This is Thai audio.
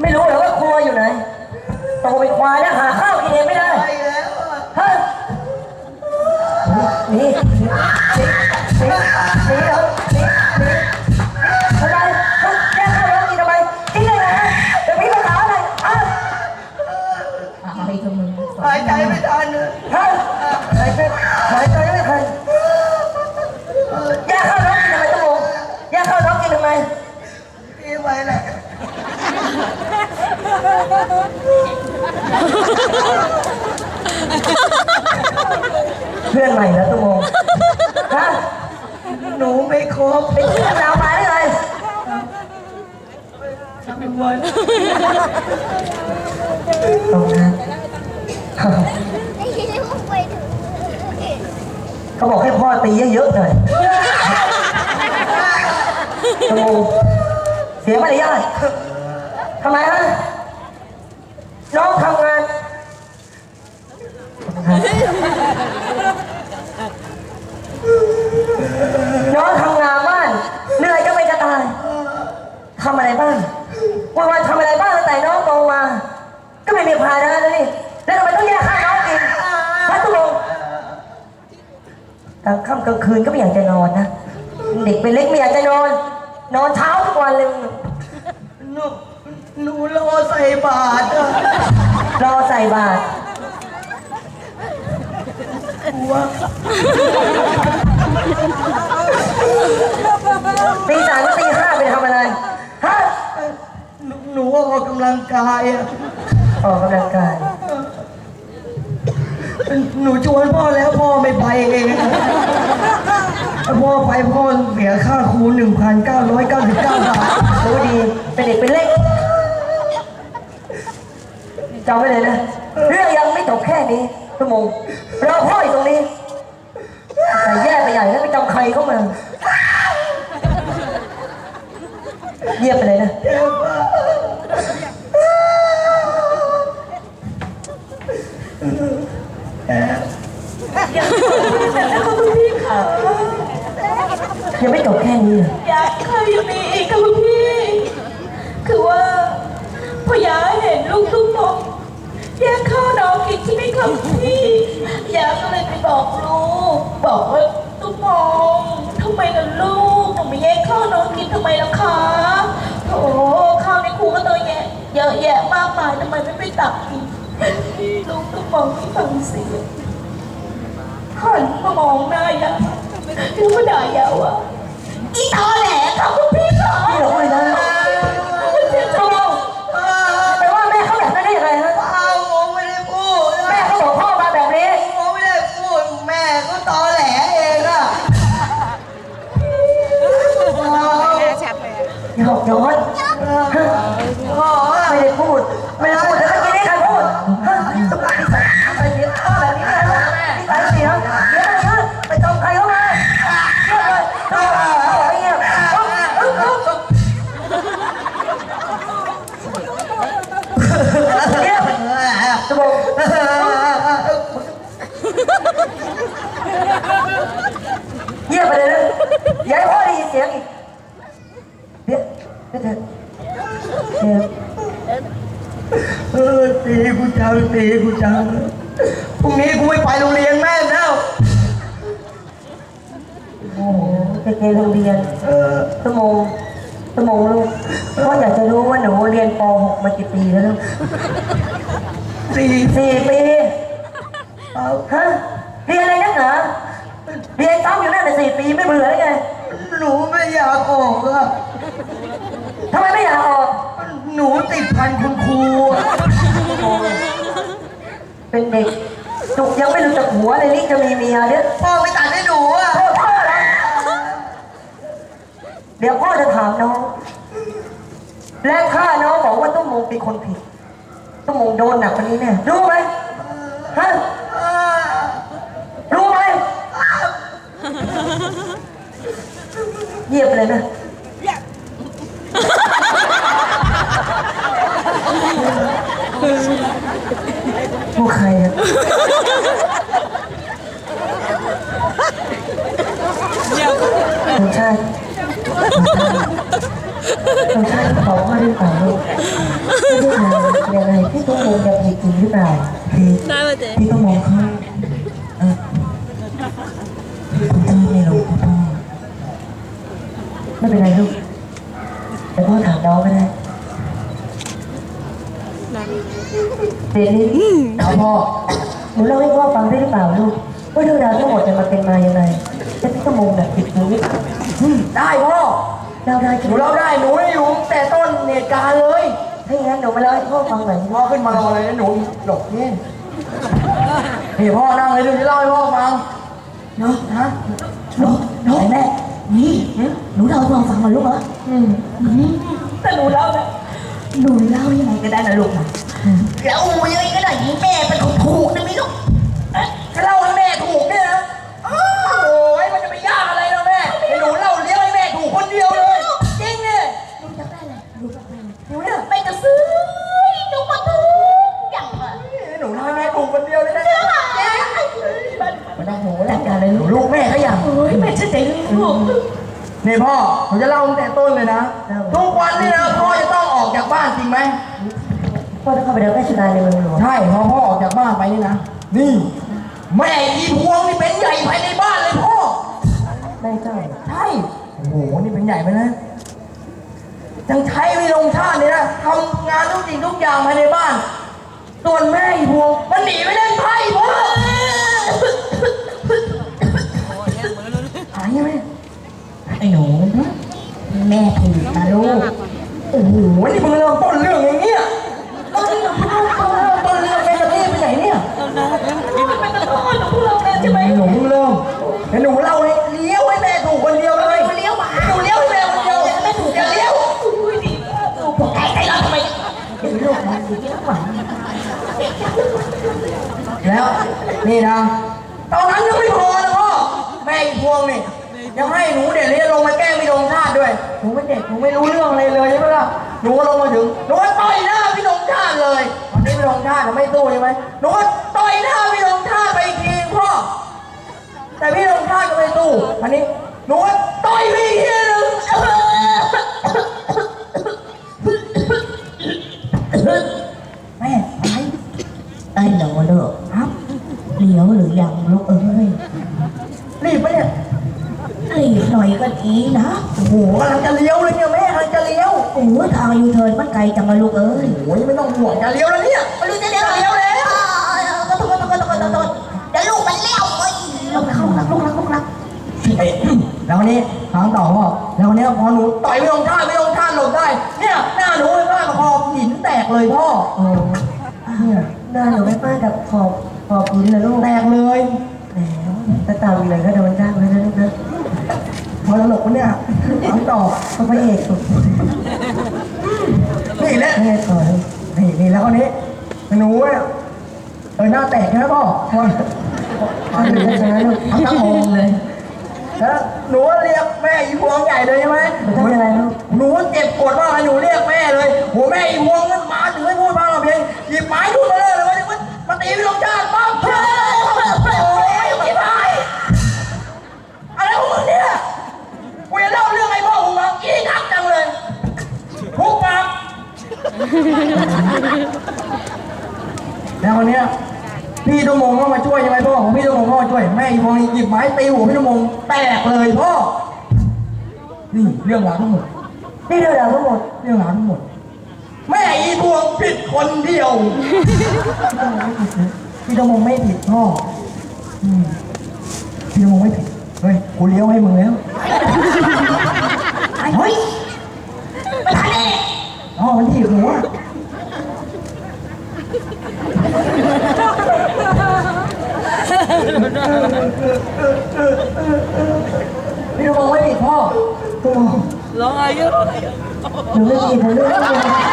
ไม่รู้เหรอว่าครัวอยู่ไหนโตเป็นควายแล้วหาข้าวกินเองไม่ได้ไปแล้วอะฮะนี่นี่นี่นี่เหรอนี่นี่ทำไมฮะแย่ข้าวแล้วกินทำไมกินเลยนะเดี๋ยวพี่มาถามอะไรฮะอะไรกับมึงหายใจไม่ทันเลยฮะหายใจหายใจไม่ทันแย่ข้าวแล้วกินทำไมต้องโมแย่ข้าวแล้วกินทำไม พี่ไปแหละ เพื่อนใหม่แล้วตุ้มโมฮะหนูไม่ครบเป็นเพื่อนดาวมาได้ไงวันตรงนั้นไอ้ที่มึงไปถึงเขาบอกให้พ่อตีเยอะๆหน่อยตุ้มโมเสียมารยาททำไมฮะ น้องทำงาน น้องทำงานบ้านเหนื่อยจะไปจะตายทำอะไรบ้างวันวันๆทำอะไรบ้างตั้งแต่น้องโตมา ก็ไม่มีภาระแล้วนี่แล้วทำไมต้องแยกข้าวน้องกินพระตุลงกลางค่ำกลางคืนก็ไม่อยากจะนอนนะเด็กเป็นเล็กไม่อยากจะนอน นอนเช้าทุกวันเลย หนูหนูรอ ส่บาตรอะรอใส่บาตรกลัวตีสามก็ตีห้าไปทำอะไรฮะหนูหนูออกกำลังกายอะออกกำลังกายหนูชวนพ่อแล้วพ่อไม่ไปเองถ้าพ่อไปพ่อเสียค่าครูหนึ่งพันเก้าร้อยเก้าสิบเก้าบาทรู้ดีเป็นเด็กเป็นเล็ก จำไว้เลยนะ เรื่องยังไม่จบแค่นี้ชั่วโมงรอพ่ออยู่ตรงนี้แต่แย่ไปใหญ่แล้วไปจำใครเข้ามาเยียบไปเลยนะยังไม่จบแค่นี้เหรอ อยากเคยมีอีกค่ะคุณพี่ คือว่าพอยาเห็นลูก บอกว่าทุกมองทำไมล่ะลูกหนูไม่แยกข้าวน้องกินทำไมล่ะคะโถข้าวในครูก็ตัวแยะเยอะแยะมากมายทำไมไม่ไปตักกินลูกทุกมองที่ฟังเสียงหันมามองหน้ายะแล้วก็ด่ายาว่าอีตอแหล ไม่ได้พูดแล้วเมื่อกี้ใครพูดสบายใจไปเสียแบบนี้เลยนะนิสัยเสียเสียอะไรฮะไปจองใครเข้ามาเงียบเลยเงียบเลยเงียบอึ๊บอึ๊บอึ๊บเงียบจะบอกเงียบไปเลยนะยาให้พ่อได้ยินเสียงอีกเดี๋ยวเดี๋ยวเดี๋ยว เดี๋ยวเออตีกูจังตีกูจังพรุ่งนี้กูไม่ไปโรงเรียนแม่แล้ว โอ้โหเด็กในโรงเรียนเออสมองสมองลูกพ่ออยากจะรู้ว่าหนูเรียนป .6 มากี่ปีแล้วลูกสี่สี่ปีเอาฮะเรียนอะไรนักหนาเรียนซ้ำอยู่นั่นแต่สี่ปีไม่เบื่อเลยไงหนูไม่อยากออกอะทำไมไม่อยากออก หนูติดพันคุณครูอะเป็นเด็กจุกยังไม่รู้จักหัวเลยนี่จะมีเมียเนี่ยพ่อไม่ตัดให้หนูอะโทษพ่อนะเดี๋ยวพ่อจะถามน้อง และถ้าน้องบอกว่าตุ้มมงเป็นคนผิดตุ้มมงโดนหนักกว่านี้แน่รู้ไหมฮะเออรู้ไหมเงียบไปเลยนะพ วกใครอะผมใช่ผมใช่ขอพ่อได้ก่อนลูกต้องมองแบบจริงหรือเปล่าพี่พี่ต้องมองเขาเออผมจะไม่รู้ครับพ่อ ไม่เป็นไรลูกแต่พ่อถามน้องก็ได้ เดนิสครับพ่อหนูเล่าให้พ่อฟังได้หรือเปล่าลูกว่าเรื่องราวทั้งหมดเนี่ยมันเป็นมายังไงจะพี่ต้องมองแบบจริงหรือเปล่าได้พ่อเล่าได้หนูเล่าได้หนูได้อยู่ตั้งแต่ต้นเหตุการณ์เลยถ้าอย่างนั้นหนูมาเล่าให้พ่อฟังหน่อยพ่อขึ้นมารอเลยนะหนูหลบนี่นี่พ่อนั่งเลยดูจะเล่าให้พ่อฟังเนาะฮะเนาะเนาะแม่นี่หนูเล่าให้พ่อฟังหน่อยลูกเหรออืมแต่หนูเล่านะหนูเล่ายังไงก็ได้นะลูกนะ แล้วยังไงก็ได้แม่เป็นคนถูกได้ไหมลูกถ้าเล่าให้แม่ถูกเนี่ยนะโอ้ยมันจะไปยากอะไรแล้วแม่ไอ้หนูเล่าเลี้ยงให้แม่ถูกคนเดียวเลย จริงเนี่ยลูกจะได้อะไรลูกจะได้อะไรหนูเนี่ยแม่จะซื้อลูกมาทุกอย่างเลยหนูเล่าให้แม่ถูกคนเดียวเลยนะเจ้าหมาไม่ต้องหนูจัดการเลยหนูลูกแม่ก็อย่างโอ้ยแม่จะใจลูกนี่พ่อหนูจะเล่าตั้งแต่ต้นเลยนะ ทุกวันนี่นะพ่อจะต้องออกจากบ้านจริงไหม พ่อต้องเข้าไปเดินราชการในเมืองหลวงใช่พอพ่อออกจากบ้านไปนี่นะ นี่ แม่อีพวงนี่เป็นใหญ่ภายในบ้านเลยพ่อ ได้เจ้าใช่ โอ้โห นี่เป็นใหญ่ไปนะ ยังใช้วิลงชาติเนี่ยนะทำงานทุกสิ่งทุกอย่างภายในบ้าน เป็นตะโกนของพวกเราเลยใช่ไหมหนูเพิ่งเริ่มเดี๋ยวหนูเล่าให้เลี้ยวให้แม่ถูกคนเดียวเลยเลี้ยวหมาหนูเลี้ยวให้แม่คนเดียวไม่ถูกอย่าเลี้ยวอุ้ยดีมากลูกพวกไก่ใจเราทำไมเดี๋ยวลูกมันอยู่ที่หวังแล้วนี่นะตอนนั้นยังไม่พอนะพ่อแม่อีพวงนี่ยังให้หนูเดี๋ยวนี้ลงมาแกล้งพี่ดงชาติด้วยหนูเป็นเด็กหนูไม่รู้เรื่องอะไรเลยใช่ไหมล่ะหนูก็ลงมาถึงหนูก็ต่อยหน้าพี่ดงชาติเลย วันนี้พี่ดงชาติน่ะไม่สู้ใช่ไหมหนูก็ต่อยหน้าพี่ดงชาติไปอีกทีพ่อ แต่พี่ดงชาติก็ไม่สู้วันนี้หนูก็ต่อยพี่อีกทีหนึงแม่อะไรไอ้หนูลูกครับเลี้ยวหรือยังลูกเอ้ยรีบไปะเนี่ยรีบหน่อยก็ดีนะ โอ้โหกำลังจะ ยวโอ้ยทางยูเทิร์นมันไกลจังเลยลูกเอ้ยโอ้ยไม่ต้องห่วงจะเลี้ยวแล้วเนี่ยไม่รู้จะเลี้ยวเลี้ยวแล้วก็ต้องก็ต้องก็ต้องก็ต้องเดี๋ยวลูกมันเลี้ยวเอ้ยลูกรักลูกรักลูกรักลูกรักเอ้ยแล้ววันนี้ถามต่อพ่อแล้ววันนี้พอหนูต่อยไม่ลงท่าไม่ลงท่าหลบได้ เนี่ยหน้าหนูเลยว่าคอหินแตกเลยพ่อโอ้เนี่ยหน้าหนูไม่ป้ากับขอบขอบพื้นเลยลูกแตกเลยแหมตาตาอีกเลยก็โดนจ้างเลยนะลูกนะพอตลกปะเนี่ยถามต่อก็พระเอกสุด นี่แหละแม่ต่อยนี่นี่แล้ววันนี้หนูเนี่ยเออหน้าแตกใช่ไหมพ่อพอทำเป็นช้าๆลูกทำทั้งองเลยแล้วหนูเรียกแม่อีพวงใหญ่เลยใช่ไหมหนูทำอะไรลูก หนูเจ็บปวดมากเลยหนูเรียกแม่เลยโหแม่อีพวงมันมาถึงให้พูดมาเราเพียงหยิบไม้ทุ่มมาเลยเลยว่ามันมาตีพี่ลงชาติปั๊บโอ้ มาช่วยแม่อีพวงหยิบไม้ตีหัวพี่ตุ้มงแตกเลยพ่อ นี่เรื่องราวทั้งหมด นี่เรื่องราวทั้งหมด เรื่องราวทั้งหมด แม่อีพวงผิดคนเดียว พี่ตงมงไม่ผิดพ่ออืมพี่ตงมงไม่ผิด เฮ้ย กูเลี้ยวให้มึงแล้ว เฮ้ย ไม่ทันแน่อ๋อมันถีบหัว มงไม่ผิดพ่อตงมงหนูไม่ผิดนะลูก